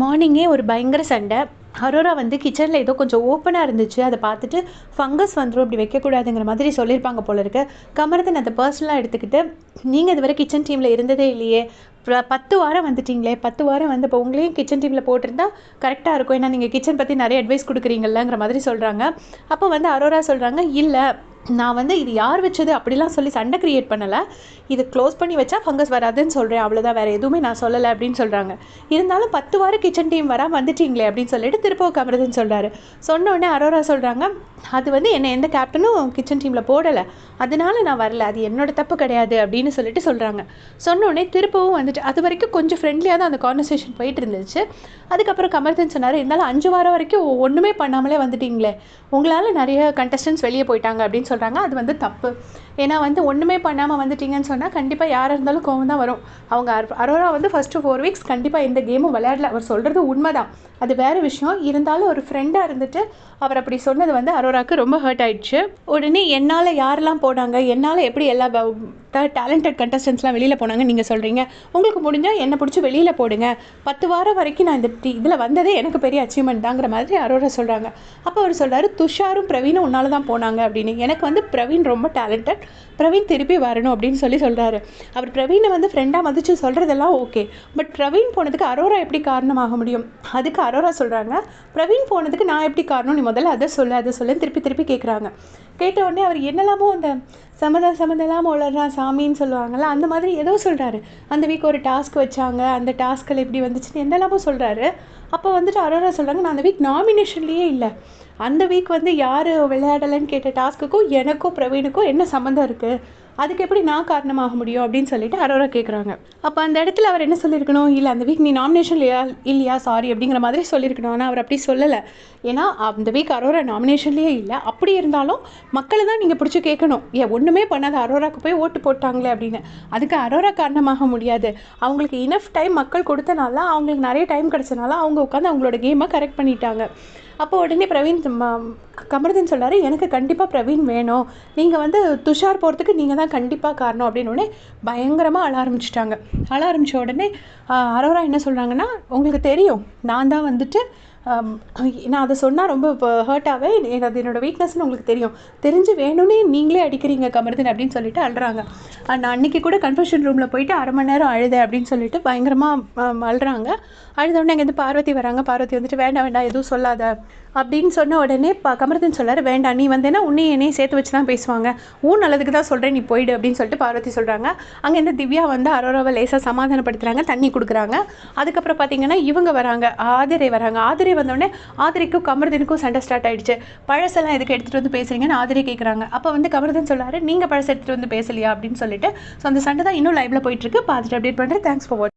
மார்னிங்கே ஒரு பயங்கர சண்டை. அரோரா வந்து கிச்சனில் ஏதோ கொஞ்சம் ஓப்பனாக இருந்துச்சு. அதை பார்த்துட்டு ஃபங்கஸ் வந்துடும் இப்படி வைக்கக்கூடாதுங்கிற மாதிரி சொல்லியிருப்பாங்க போல இருக்கு. கமரதன் அதை பர்சனலாக எடுத்துக்கிட்டு நீங்கள் இதுவரை கிச்சன் டீமில் இருந்ததே இல்லையே. பத்து வாரம் வந்துட்டீங்களே. பத்து வாரம் வந்து இப்போ உங்களையும் கிச்சன் டீமில் போட்டிருந்தா கரெக்டாக இருக்கும். ஏன்னா நீங்கள் கிச்சன் பற்றி நிறைய அட்வைஸ் கொடுக்குறீங்கல்லங்கிற மாதிரி சொல்கிறாங்க அப்போ வந்து அரோரா சொல்கிறாங்க இல்லை நான் வந்து இது யார் வச்சது அப்படிலாம் சொல்லி சண்டை க்ரியேட் பண்ணலை. இது க்ளோஸ் பண்ணி வச்சா ஃபங்கஸ் வராதுன்னு சொல்கிறேன் அவ்வளோதான் வேறு எதுவுமே நான் சொல்லலை அப்படின்னு சொல்கிறாங்க இருந்தாலும் பத்து வாரம் கிச்சன் டீம் வரா வந்துட்டீங்களே அப்படின்னு சொல்லிட்டு திருப்பவும் கமருதுன்னு சொல்கிறாரு சொன்ன உடனே அரோரா சொல்கிறாங்க அது வந்து என்னை எந்த கேப்டனும் கிச்சன் டீமில் போடலை. அதனால நான் வரல. அது என்னோட தப்பு கிடையாது அப்படின்னு சொல்லிட்டு சொல்கிறாங்க சொன்னோடனே திருப்பவும் வந்துட்டு அது வரைக்கும் கொஞ்சம் ஃப்ரெண்ட்லியாக தான் அந்த கான்வர்சேஷன் போயிட்டு இருந்துச்சு. அதுக்கப்புறம் கமர்தன் சொன்னார் இருந்தாலும் அஞ்சு வாரம் வரைக்கும் ஒன்றுமே பண்ணாமலே வந்துட்டீங்களே. உங்களால் நிறைய கண்டஸ்டன்ஸ் வெளியே போயிட்டாங்க அப்படின்னு சொல்கிறாங்க அது வந்து தப்பு. ஏன்னா வந்து ஒன்றுமே பண்ணாமல் வந்துட்டீங்கன்னு சொன்னால் கண்டிப்பாக யாராக இருந்தாலும் கோவம் தான் வரும். அவங்க அர்- அரோரா வந்து ஃபஸ்ட்டு ஃபோர் வீக்ஸ் கண்டிப்பாக இந்த கேமும் விளையாடல. அவர் சொல்கிறது உண்மை தான் அது வேறு விஷயம். இருந்தாலும் ஒரு ஃப்ரெண்டாக இருந்துட்டு அவர் அப்படி சொன்னது வந்து அரோராவுக்கு ரொம்ப ஹர்ட் ஆயிடுச்சு. உடனே என்னால் யாரெல்லாம் போனாங்க? என்னால் எப்படி எல்லா டேலண்டட் கண்டஸ்டன்ஸ்லாம் வெளியில் போனாங்க. நீங்கள் சொல்கிறீங்க உங்களுக்கு முடிஞ்சால் என்னை பிடிச்சி வெளியில் போடுங்க. பத்து வாரம் வரைக்கும் நான் இந்த இதில் வந்ததே எனக்கு பெரிய அச்சீவ்மெண்ட் தாங்கிற மாதிரி அரோரா சொல்கிறாங்க அப்போ அவர் சொல்கிறாரு துஷாரும் பிரவீனும் உன்னால தான் போனாங்க அப்படின்னு. எனக்கு வந்து பிரவீன் ரொம்ப டேலண்டட் பிரவீன் திருப்பி வரணும் அப்படின்னு சொல்லி சொல்கிறாரு அவர் பிரவீனை வந்து ஃப்ரெண்டாக மதிச்சு சொல்கிறதெல்லாம் ஓகே பட் பிரவீன் போனதுக்கு அரோரா எப்படி காரணமாக முடியும்? அதுக்கு அரோரா சொல்கிறாங்க பிரவீன் போனதுக்கு நான் எப்படி காரணம்? நீ முதல்ல அதை சொல்லு அதை சொல்லு திருப்பி திருப்பி கேட்குறாங்க கேட்ட உடனே அவர் என்னெல்லாமோ அந்த சம்மதம் சமதெல்லாம் உளறான் சாமின்னு சொல்லுவாங்கள்ல அந்த மாதிரி ஏதோ சொல்கிறாரு அந்த வீக் ஒரு டாஸ்க் வச்சாங்க அந்த டாஸ்கில் இப்படி வந்துச்சுன்னு எந்தெல்லாமோ சொல்கிறாரு அப்போ வந்துட்டு அரோரா சொல்கிறாங்க நான் அந்த வீக் நாமினேஷன்லேயே இல்லை. அந்த வீக் வந்து யார் விளையாடலைன்னு கேட்ட டாஸ்க்குக்கும் எனக்கும் பிரவீனுக்கும் என்ன சம்மந்தம் இருக்குது அதுக்கு எப்படி நான் காரணமாக முடியும் அப்படின்னு சொல்லிட்டு அரோரா கேட்குறாங்க அப்போ அந்த இடத்துல அவர் என்ன சொல்லியிருக்கணும்? இல்லை அந்த வீக் நீ நாமினேஷன் இல்லையா? இல்லையா? சாரி அப்படிங்கிற மாதிரி சொல்லியிருக்கணும். ஆனால் அவர் அப்படி சொல்லலை. ஏன்னா அந்த வீக் அரோரா நாமினேஷன்லேயே இல்லை. அப்படி இருந்தாலும் மக்களை தான் நீங்கள் பிடிச்சி கேட்கணும். ஏன் ஒன்றுமே பண்ணாத அரோராக்கு போய் ஓட்டு போட்டாங்களே அப்படின்னு. அதுக்கு அரோரா காரணமாக முடியாது. அவங்களுக்கு இனஃப் டைம் மக்கள் கொடுத்தனால அவங்களுக்கு நிறைய டைம் கிடச்சனால அவங்க உட்காந்து அவங்களோட கேமை கரெக்ட் பண்ணிட்டாங்க. அப்போ உடனே பிரவீன் கமர்தன் கமருதன் எனக்கு கண்டிப்பாக பிரவீன் வேணும். நீங்கள் வந்து துஷார் போகிறதுக்கு நீங்கள் தான் கண்டிப்பாக காரணம் அப்படின்னு உடனே பயங்கரமாக அழ ஆரம்பிச்சிட்டாங்க. அழ ஆரம்பித்த உடனே அரோரா என்ன சொல்கிறாங்கன்னா உங்களுக்கு தெரியும் நான் தான் வந்துட்டு நான் அதை சொன்னால் ரொம்ப ஹர்ட்டாகவே அது என்னோட வீக்னஸ்னு உங்களுக்கு தெரியும். தெரிஞ்சு வேணும்னே நீங்களே அடிக்கிறீங்க கமருதன் அப்படின்னு சொல்லிட்டு அழுறாங்க. நான் அன்றைக்கி கூட கன்ஃபர்ஷன் ரூமில் போயிட்டு அரை மணி நேரம் அழுத அப்படின்னு சொல்லிட்டு பயங்கரமாக அழுறாங்க. அழுத உடனே அங்கேருந்து பார்வதி வராங்க. பார்வதி வந்துட்டு வேண்டாம் வேண்டாம் எதுவும் சொல்லாத. அப்படின்னு சொன்ன உடனே ப கமரதன் சொல்லாரு வேண்டாம் நீ வந்தேன்னா உன்னையும் என்னையும் சேர்த்து வச்சு தான் பேசுவாங்க. உன் நல்லதுக்கு தான் சொல்கிறேன் நீ போயிடு அப்படின்னு சொல்லிட்டு பார்வதி சொல்கிறாங்க அங்கே இந்த திவ்யா வந்து அரோராவை லேசாக சமாதானப்படுத்துகிறாங்க தண்ணி கொடுக்குறாங்க. அதுக்கப்புறம் பார்த்தீங்கன்னா இவங்க வராங்க ஆதிரை வராங்க. ஆதிரை வந்தோடனே ஆதிரைக்கும் கமரதனுக்கும் சண்டை ஸ்டார்ட் ஆகிடுச்சு பழசெல்லாம் எதுக்கு எடுத்துகிட்டு வந்து பேசுறீங்கன்னு ஆதிரை கேட்குறாங்க அப்போ வந்து கமரதன் சொல்கிறாரு நீங்கள் பழசை எடுத்துகிட்டு வந்து பேசலையா? அப்படின்னு சொல்லிட்டு. ஸோ அந்த சண்டை தான் இன்னும் லைவில் போயிட்டுருக்கு பார்த்துட்டு அப்டேட் பண்ணுறேன் தேங்க்ஸ் ஃபார் வாட்சிங்